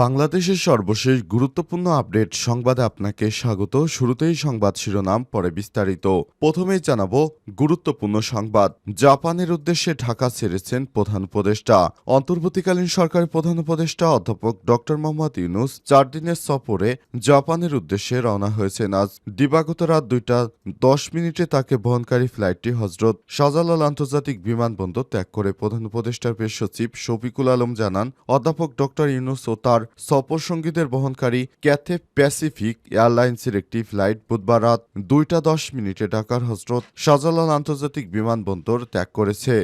বাংলাদেশের সর্বশেষ গুরুত্বপূর্ণ আপডেট সংবাদে আপনাকে স্বাগত। শুরুতেই সংবাদ শিরোনাম, পরে বিস্তারিত। প্রথমেই জানাব গুরুত্বপূর্ণ সংবাদ। জাপানের উদ্দেশ্যে ঢাকা ছেড়েছেন প্রধান উপদেষ্টা। অন্তর্বর্তীকালীন সরকারের প্রধান উপদেষ্টা অধ্যাপক ড মোহাম্মদ ইউনুস চার দিনের সফরে জাপানের উদ্দেশ্যে রওনা হয়েছেন। আজ দিবাগত রাত দুইটা দশ মিনিটে তাকে বহনকারী ফ্লাইটটি হজরত শাহজালাল আন্তর্জাতিক বিমানবন্দর ত্যাগ করে প্রধান উপদেষ্টার পেশ সচিব শফিকুল আলম জানান, অধ্যাপক ড ইউনুস ও তার সফর সঙ্গীদের বহনকারী ক্যাথে প্যাসিফিক এয়ারলাইন্সের একটি ফ্লাইট বুধবার রাত দুইটা দশ মিনিটে ঢাকার হজরত শাহজালাল আন্তর্জাতিক বিমানবন্দর ত্যাগ করেছে।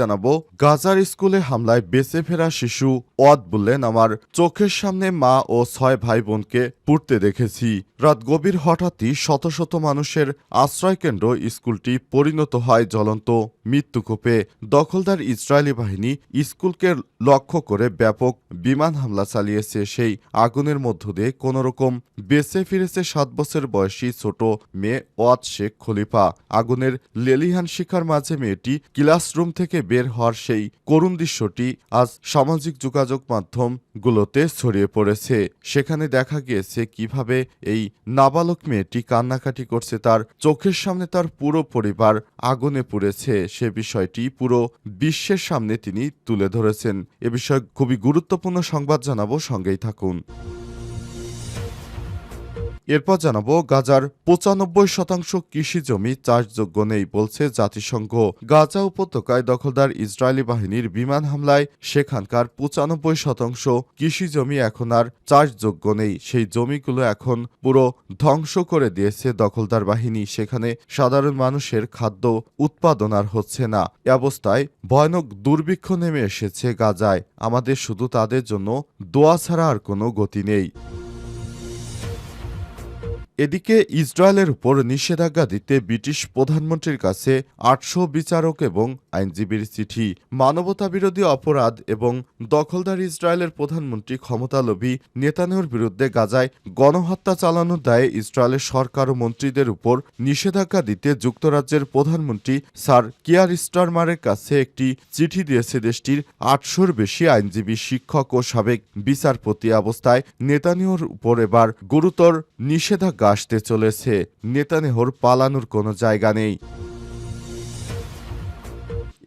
জানাব, গাজার স্কুলে হামলায় বেঁচে ফেরা শিশু ওয়াদ বললেন, আমার চোখের সামনে মা ও ছয় ভাই বোনকে পুড়তে দেখেছি। রাত গভীর হঠাৎই শত শত মানুষের আশ্রয়কেন্দ্র স্কুলটি পরিণত হয় জ্বলন্ত মৃত্যুকূপে দখলদার ইসরায়েলি বাহিনী স্কুলকে লক্ষ্য করে ব্যাপক বিমান হামলা চালিয়েছে। সেই আগুনের মধ্য দিয়ে কোনোরকম বেঁচে ফিরেছে সাত বছর বয়সী ছোট মেয়ে ওয়াদ শেখ খলিফা। আগুনের লেলিহান শিখার মাঝে মেয়েটি ক্লাসরুম থেকে বের হওয়ার সেই করুণ দৃশ্যটি আজ সামাজিক যোগাযোগ মাধ্যমগুলোতে ছড়িয়ে পড়েছে। সেখানে দেখা গিয়েছে কীভাবে এই নাবালক মেয়েটি কান্নাকাটি করছে, তার চোখের সামনে তার পুরো পরিবার আগুনে পুড়েছে, সে বিষয়টি পুরো বিশ্বের সামনে তিনি তুলে ধরেছেন। এ বিষয়ে খুবই গুরুত্বপূর্ণ সংবাদ জানাব, সঙ্গেই থাকুন। এরপর জানাব, গাজার পঁচানব্বই শতাংশ কৃষি জমি চাষযোগ্য নেই বলছে জাতিসংঘ। গাজা উপত্যকায় দখলদার ইসরায়েলি বাহিনীর বিমান হামলায় সেখানকার পঁচানব্বই শতাংশ কৃষি জমি এখন আর চাষযোগ্য নেই। সেই জমিগুলো এখন পুরো ধ্বংস করে দিয়েছে দখলদার বাহিনী। সেখানে সাধারণ মানুষের খাদ্য উৎপাদন আর হচ্ছে না। এ অবস্থায় ভয়ানক দুর্ভিক্ষ নেমে এসেছে গাজায়। আমাদের শুধু তাদের জন্য দোয়া ছাড়া আর কোনো গতি নেই। এদিকে ইসরায়েলের উপর নিষেধাজ্ঞা দিতে ব্রিটিশ প্রধানমন্ত্রীর কাছে আটশো বিচারক এবং আইনজীবীর চিঠি, মানবতাবিরোধী অপরাধ এবং দখলদার ইসরায়েলের প্রধানমন্ত্রী ক্ষমতালোভী নেতানিয়াহুর বিরুদ্ধে গাজায় গণহত্যা চালানোর দায়ে ইসরায়েলের সরকার ও মন্ত্রীদের উপর নিষেধাজ্ঞা দিতে যুক্তরাজ্যের প্রধানমন্ত্রী স্যার কিয়ার স্টারমারের কাছে একটি চিঠি দিয়েছে দেশটির আটশোর বেশি আইনজীবী শিক্ষক ও সাবেক বিচারপতি অবস্থায় নেতানিয়াহুর উপর এবার গুরুতর নিষেধাজ্ঞা আসতে চলেছে। নেতানেহর পালানোর কোনো জায়গা নেই।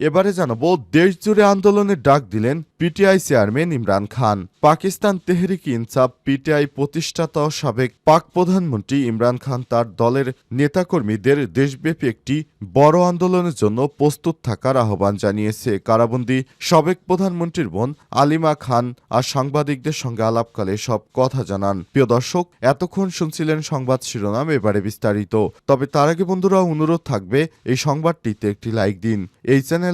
এবারে জানাব, দেশজুড়ে আন্দোলনের ডাক দিলেন PTI chairman Imran Khan. Pakistan Tehreek Insaf PTI প্রতিষ্ঠাতা সাবেক পাক প্রধানমন্ত্রী ইমরান খান তার দলের নেতাকর্মীদের দেশব্যাপী একটি বড় আন্দোলনের জন্য প্রস্তুত থাকার আহ্বান জানিয়েছে। কারাবন্দী সাবেক প্রধানমন্ত্রীর বোন আলিমা খান আর সাংবাদিকদের সঙ্গে আলাপকালে সব কথা জানান। প্রিয় দর্শক, এতক্ষণ শুনছিলেন সংবাদ শিরোনাম, এবারে বিস্তারিত। তবে তার আগে বন্ধুরা, অনুরোধ থাকবে এই সংবাদটিতে একটি লাইক দিন। এই চ্যানেলে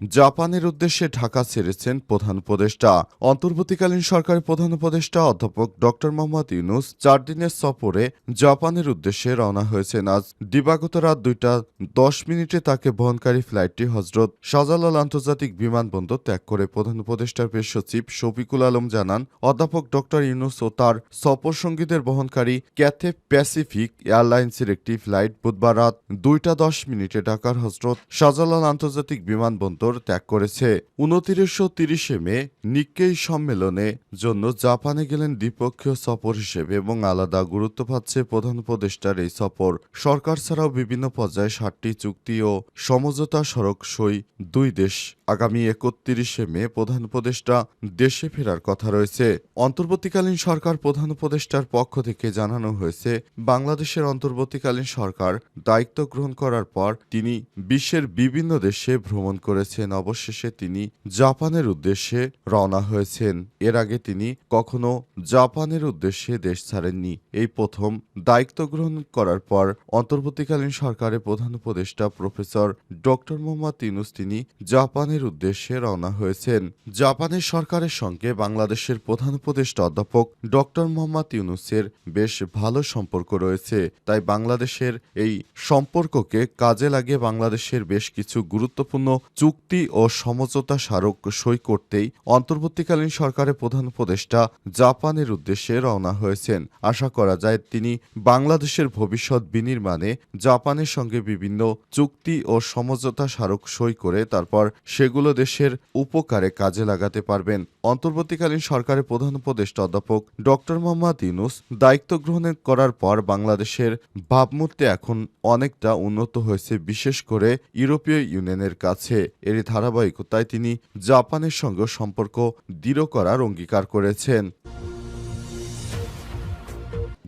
জাপানের উদ্দেশ্যে ঢাকা ছেড়েছেন প্রধান উপদেষ্টা। অন্তর্বর্তীকালীন সরকারের প্রধান উপদেষ্টা অধ্যাপক ড মোহাম্মদ ইউনুস চার দিনের সফরে জাপানের উদ্দেশ্যে রওনা হয়েছেন। আজ দিবাগত রাত দুইটা দশ মিনিটে তাকে বহনকারী ফ্লাইটটি হজরত শাহজালাল আন্তর্জাতিক বিমানবন্দর ত্যাগ করে প্রধান উপদেষ্টার পেশ সচিব শফিকুল আলম জানান, অধ্যাপক ড ইউনুস ও তার সফর সঙ্গীদের বহনকারী ক্যাথে প্যাসিফিক এয়ারলাইন্সের একটি ফ্লাইট বুধবার রাত দুইটা দশ মিনিটে ঢাকার হজরত শাহজালাল আন্তর্জাতিক বিমানবন্দর ত্যাগ করেছে। উনত্রিশশো তিরিশে মে নিক্কেই সম্মেলনে জন্য জাপানে গেলেন দ্বিপক্ষীয় সফর হিসেবে এবং আলাদা গুরুত্ব পাচ্ছে প্রধান উপদেষ্টার এই সফর। সরকার ছাড়াও বিভিন্ন পর্যায়ে ষাটটি চুক্তি ও সমঝোতা সড়ক সই দুই দেশ। আগামী একত্রিশে মে প্রধান উপদেষ্টা দেশে ফেরার কথা রয়েছে। অন্তর্বর্তীকালীন সরকার প্রধান উপদেষ্টার পক্ষ থেকে জানানো হয়েছে, বাংলাদেশের অন্তর্বর্তীকালীন সরকার দায়িত্ব গ্রহণ করার পর তিনি বিশ্বের বিভিন্ন দেশে ভ্রমণ করেছেন। করেছেন। অবশেষে তিনি জাপানের উদ্দেশ্যে রওনা হয়েছেন। এর আগে তিনি কখনো জাপানের উদ্দেশ্যে দেশ ছাড়েননি। এই প্রথম দায়িত্ব গ্রহণ করার পর অন্তর্বর্তীকালীন সরকারের প্রধান উপদেষ্টা প্রফেসর ডক্টর মোহাম্মদ ইউনুস তিনি জাপানের উদ্দেশ্যে রওনা হয়েছেন। জাপানের সরকারের সঙ্গে বাংলাদেশের প্রধান উপদেষ্টা অধ্যাপক ডক্টর মোহাম্মদ ইউনুসের বেশ ভালো সম্পর্ক রয়েছে। তাই বাংলাদেশের এই সম্পর্ককে কাজে লাগিয়ে বাংলাদেশের বেশ কিছু গুরুত্বপূর্ণ চুক্তি ও সমঝোতা স্মারক সই করতেই অন্তর্বর্তীকালীন সরকারের প্রধান উপদেষ্টা জাপানের উদ্দেশ্যে রওনা হয়েছেন। আশা করা যায় তিনি বাংলাদেশের ভবিষ্যৎ বিনির্মাণে জাপানের সঙ্গে বিভিন্ন চুক্তি ও সমঝোতা স্মারক সই করে তারপর সেগুলো দেশের উপকারে কাজে লাগাতে পারবেন। অন্তর্বর্তীকালীন সরকারের প্রধান উপদেষ্টা অধ্যাপক ডক্টর মোহাম্মদ ইউনুস দায়িত্ব গ্রহণ করার পর বাংলাদেশের ভাবমূর্তি এখন অনেকটা উন্নত হয়েছে, বিশেষ করে ইউরোপীয় ইউনিয়নের কাছে। এরই ধারাবাহিকতায় তিনি জাপানের সঙ্গে সম্পর্ক দৃঢ় করার অঙ্গীকার করেছেন।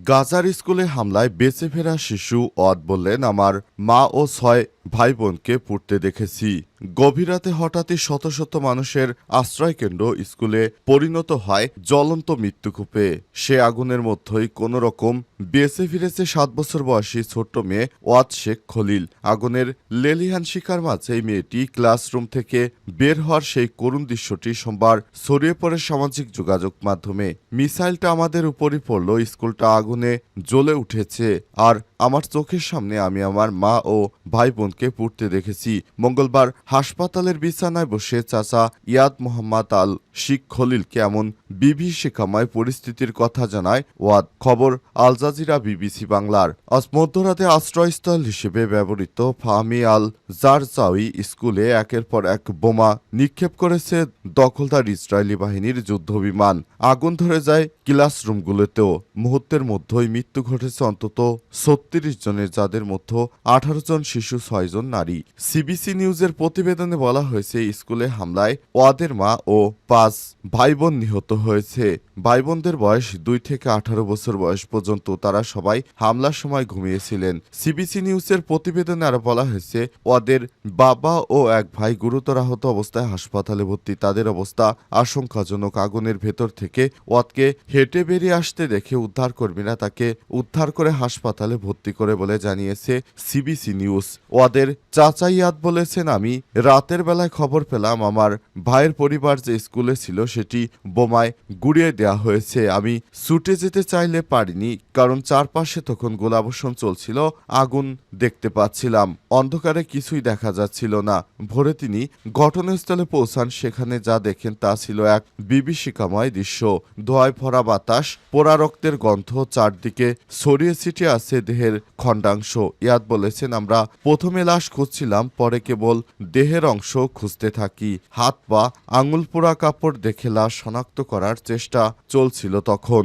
গাজার স্কুলে হামলায় বেঁচে ফেরা শিশু অদ বললেন, আমার মা ও ছয় ভাই বোনকে পড়তে দেখেছি। গভীর রাতে হঠাৎই শত শত মানুষের আশ্রয়কেন্দ্র স্কুলে পরিণত হয় জ্বলন্ত মৃত্যুকূপে। সে আগুনের মধ্যেই কোনো রকম বেঁচে ফিরেছে সাত বছর বয়সী ছোট্ট মেয়ে ওয়াদ শেখ খলিল। আগুনের লেলিহান শিকার মাঝে মেয়েটি ক্লাসরুম থেকে বের হওয়ার সেই করুণ দৃশ্যটি সোমবার ছড়িয়ে পড়ে সামাজিক যোগাযোগ মাধ্যমে। মিসাইলটা আমাদের উপরই পড়ল, স্কুলটা আগুনে জ্বলে উঠেছে। আর আমার চোখের সামনে আমি আমার মা ও ভাই বোনকে পুড়তে দেখেছি। মঙ্গলবার হাসপাতালের বিছানায় বসে চাচা ইয়াদ মোহাম্মদ আল শিখ খলিলকে এমন বিভীষিকাময় পরিস্থিতির কথা জানায় ওয়াদ। খবর আল জাজিরা, বিবিসি বাংলার। মধ্যরাতে আশ্রয়স্থল হিসেবে ব্যবহৃত ফাহমি আল জারজাউই স্কুলে একের পর এক বোমা নিক্ষেপ করেছে দখলদার ইসরায়েলি বাহিনীর যুদ্ধবিমান আগুন ধরে যায় ক্লাসরুমগুলোতেও। মুহূর্তের মধ্যেই মৃত্যু ঘটেছে অন্তত ছত্রিশ জনের, যাদের মধ্যে আঠারো জন শিশু, ছয় জন নারী। সিবিসি নিউজের প্রতিবেদনে বলা হয়েছে, স্কুলে হামলায় ওয়াদের মা ও পাঁচ ভাই বোন নিহত হয়েছে। ভাই বোনদের বয়স দুই থেকে আঠারো বছর বয়স পর্যন্ত তারা সবাই হামলার সময় ঘুমিয়েছিলেন। সিবিসি নিউজের প্রতিবেদনে আরও বলা হয়েছে, ওয়াদের বাবা ও এক ভাই গুরুতর আহত অবস্থায় হাসপাতালে ভর্তি। তাদের অবস্থা আশঙ্কাজনক। আগুনের ভেতর থেকে ওয়াদকে হেঁটে বেরিয়ে আসতে দেখে উদ্ধার কর্মীরা তাকে উদ্ধার করে হাসপাতালে ভর্তি করে বলে জানিয়েছে সিবিসি নিউজ ওয়াদের চাচা ইয়াদ বলেছেন, আমি রাতের বেলায় খবর পেলাম, আমার ভাইয়ের পরিবার যে স্কুলে ছিল সেটি বোমায় গুড়িয়ে দেওয়া হয়েছে। আমি ছুটে যেতে চাইলে পারিনি, কারণ চারপাশে তখন গোলাবর্ষণ চলছিল, আগুন দেখতে পাচ্ছিলাম। অন্ধকারে কিছুই দেখা যাচ্ছিল না। ভোরে তিনি ঘটনাস্থলে পৌঁছান, সেখানে যা দেখেন তা ছিল এক বিভীষিকাময় দৃশ্য। ধোয়ায় ভরা বাতাস, পোড়া রক্তের গন্ধ, চারদিকে ছড়িয়ে ছিটিয়ে আছে দেহের খণ্ডাংশ। ইয়াদ বলেছেন, আমরা প্রথমে লাশ খুঁজছিলাম, পরে কেবল দেহের অংশ খুঁজতে থাকি। হাত পা আঙুল পোড়া কাপড় দেখে লাশ শনাক্ত করার চেষ্টা চলছিল তখন।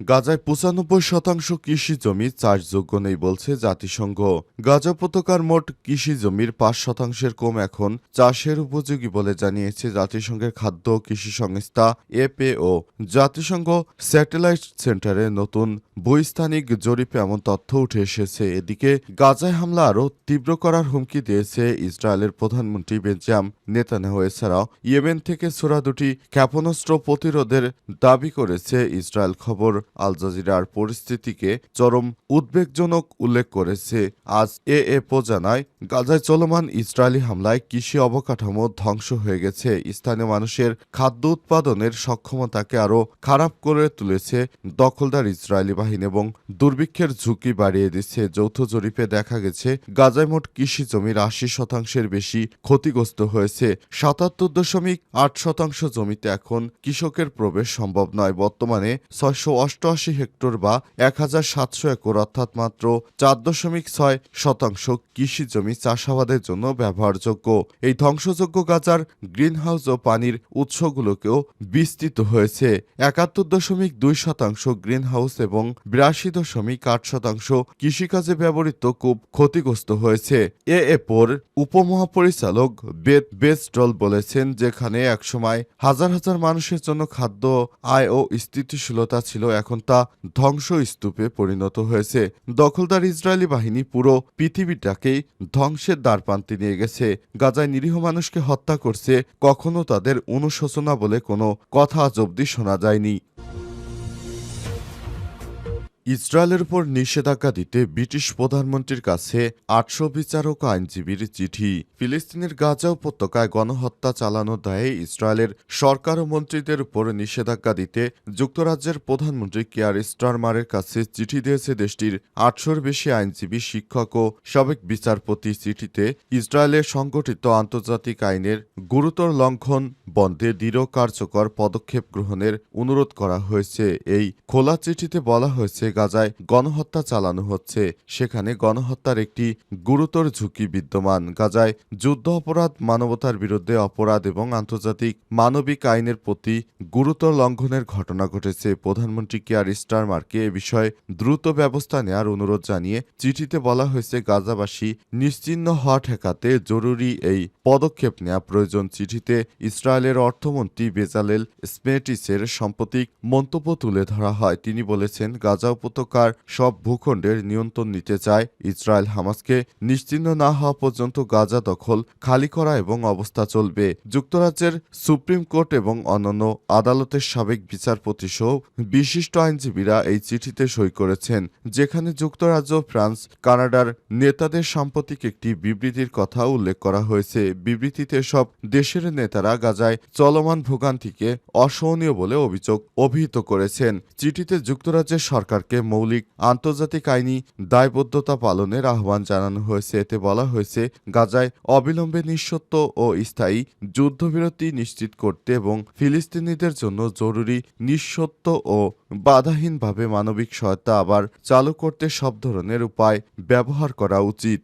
গাজায় পঁচানব্বই শতাংশ কৃষি জমি চাষযোগ্য নেই বলছে জাতিসংঘ। গাজা উপত্যকার মোট কৃষি জমির পাঁচ শতাংশের কম এখন চাষের উপযোগী বলে জানিয়েছে জাতিসংঘের খাদ্য কৃষি সংস্থা এপএও জাতিসংঘ স্যাটেলাইট সেন্টারে নতুন বৈস্থানিক জরিপে এমন তথ্য উঠে এসেছে। এদিকে গাজায় হামলা আরও তীব্র করার হুমকি দিয়েছে ইসরায়েলের প্রধানমন্ত্রী বেঞ্জাম নেতানিয়াহু। এছাড়াও ইয়েমেন থেকে ছোড়া দুটি ক্ষেপণাস্ত্র প্রতিরোধের দাবি করেছে ইসরায়েল। খবর আল জাজিরার পরিস্থিতিকে চরম উদ্বেগজনক উল্লেখ করেছে। আজ এএপও জানায় গাজায় চলমান ইসরায়েলি হামলায় কৃষি অবকাঠামো ধ্বংস হয়ে গেছে। স্থানীয় মানুষের খাদ্য উৎপাদনের সক্ষমতাকে আরও খারাপ করে তুলেছে দখলদার ইসরায়েলি বাহিনী এবং দুর্ভিক্ষের ঝুঁকি বাড়িয়ে দিচ্ছে। যৌথ জরিপে দেখা গেছে, গাজায় মোট কৃষি জমির আশি শতাংশের বেশি ক্ষতিগ্রস্ত হয়েছে। সাতাত্তর দশমিক আট শতাংশ জমিতে এখন কৃষকের প্রবেশ সম্ভব নয়। বর্তমানে ছয়শো অষ্টআশি হেক্টর বা এক হাজার সাতশো একর, অর্থাৎ মাত্র চার দশমিক ছয় শতাংশ কৃষি জমি চাষাবাদের জন্য ব্যবহারযোগ্য। এই ধ্বংসযোগ্য গাজার গ্রিনহাউস ও পানির উৎসগুলোকেও বিস্তৃত হয়েছে। একাত্তর দশমিক দুই শতাংশ গ্রিনহাউস এবং বিরাশি দশমিক আট শতাংশ কৃষিকাজে ব্যবহৃত কূপ ক্ষতিগ্রস্ত হয়েছে। এ এপোর উপমহাপরিচালক বেদ বেস্টল বলেছেন, যেখানে একসময় হাজার হাজার মানুষের জন্য খাদ্য আয় ও স্থিতিশীলতা ছিল এখন তা ধ্বংসস্তূপে পরিণত হয়েছে। দখলদার ইসরায়েলি বাহিনী পুরো পৃথিবীটাকেই ধ্বংসের দ্বারপ্রান্তে নিয়ে গেছে। গাজায় নিরীহ মানুষকে হত্যা করছে, কখনো তাদের অনুশোচনা বলে কোনো কথা আজ শোনা যায়নি। ইসরায়েলের উপর নিষেধাজ্ঞা দিতে ব্রিটিশ প্রধানমন্ত্রীর কাছে আটশো বিচারক আইনজীবীর চিঠি। ফিলিস্তিনের গাজা উপত্যকায় গণহত্যা চালানোর দায়ে ইসরায়েলের সরকার ও মন্ত্রীদের উপর নিষেধাজ্ঞা দিতে যুক্তরাজ্যের প্রধানমন্ত্রী কেয়ার স্টারমারের কাছে চিঠি দিয়েছে দেশটির আটশোর বেশি আইনজীবী, শিক্ষক ও সাবেক বিচারপতি চিঠিতে ইসরায়েলের সংগঠিত আন্তর্জাতিক আইনের গুরুতর লঙ্ঘন, বন্ধে দৃঢ় কার্যকর পদক্ষেপ গ্রহণের অনুরোধ করা হয়েছে। এই খোলা চিঠিতে বলা হয়েছে গাজায় গণহত্যা চালানো হচ্ছে। সেখানে গণহত্যার একটি গুরুতর ঝুঁকি বিদ্যমান। গাজায় যুদ্ধ অপরাধ মানবতার বিরুদ্ধে অপরাধ এবং আন্তর্জাতিক মানবিক আইনের প্রতি গুরুতর লঙ্ঘনের ঘটনা ঘটেছে। প্রধানমন্ত্রী কেয়ার স্টারমারকে এ বিষয়ে দ্রুত ব্যবস্থা নেওয়ার অনুরোধ জানিয়ে চিঠিতে বলা হয়েছে, গাজাবাসী নিশ্চিহ্ন হওয়া ঠেকাতে জরুরি এই পদক্ষেপ নেওয়া প্রয়োজন। চিঠিতে ইসরায়েলের অর্থমন্ত্রী বেজালেল স্মেটিসের সাম্প্রতিক মন্তব্য তুলে ধরা হয়। তিনি বলেছেন গাজা উপত্যকার সব ভূখণ্ডের নিয়ন্ত্রণ নিতে চায় ইসরায়েল হামাসকে। নিশ্চিহ্ন না হওয়া পর্যন্ত গাজা দখল খালি করা এবং অবস্থা চলবে। যুক্তরাজ্যের সুপ্রিম কোর্ট এবং অন্যান্য আদালতের সাবেক বিচারপতি সহ বিশিষ্ট আইনজীবীরা এই চিঠিতে সই করেছেন, যেখানে যুক্তরাজ্য, ফ্রান্স, কানাডার নেতাদের সাম্প্রতিক একটি বিবৃতির কথা উল্লেখ করা হয়েছে। বিবৃতিতে সব দেশের নেতারা গাজায় চলমান ভোগান্তিকে অসহনীয় বলে অভিযোগ অভিহিত করেছেন। চিঠিতে যুক্তরাজ্যের সরকারকে মৌলিক আন্তর্জাতিক আইনি দায়বদ্ধতা পালনের আহ্বান জানানো হয়েছে। এতে বলা হয়েছে, গাজায় অবিলম্বে নিঃসত্ব ও স্থায়ী যুদ্ধবিরতি নিশ্চিত করতে এবং ফিলিস্তিনিদের জন্য জরুরি নিঃসত্ব ও বাধাহীনভাবে মানবিক সহায়তা আবার চালু করতে সব ধরনের উপায় ব্যবহার করা উচিত।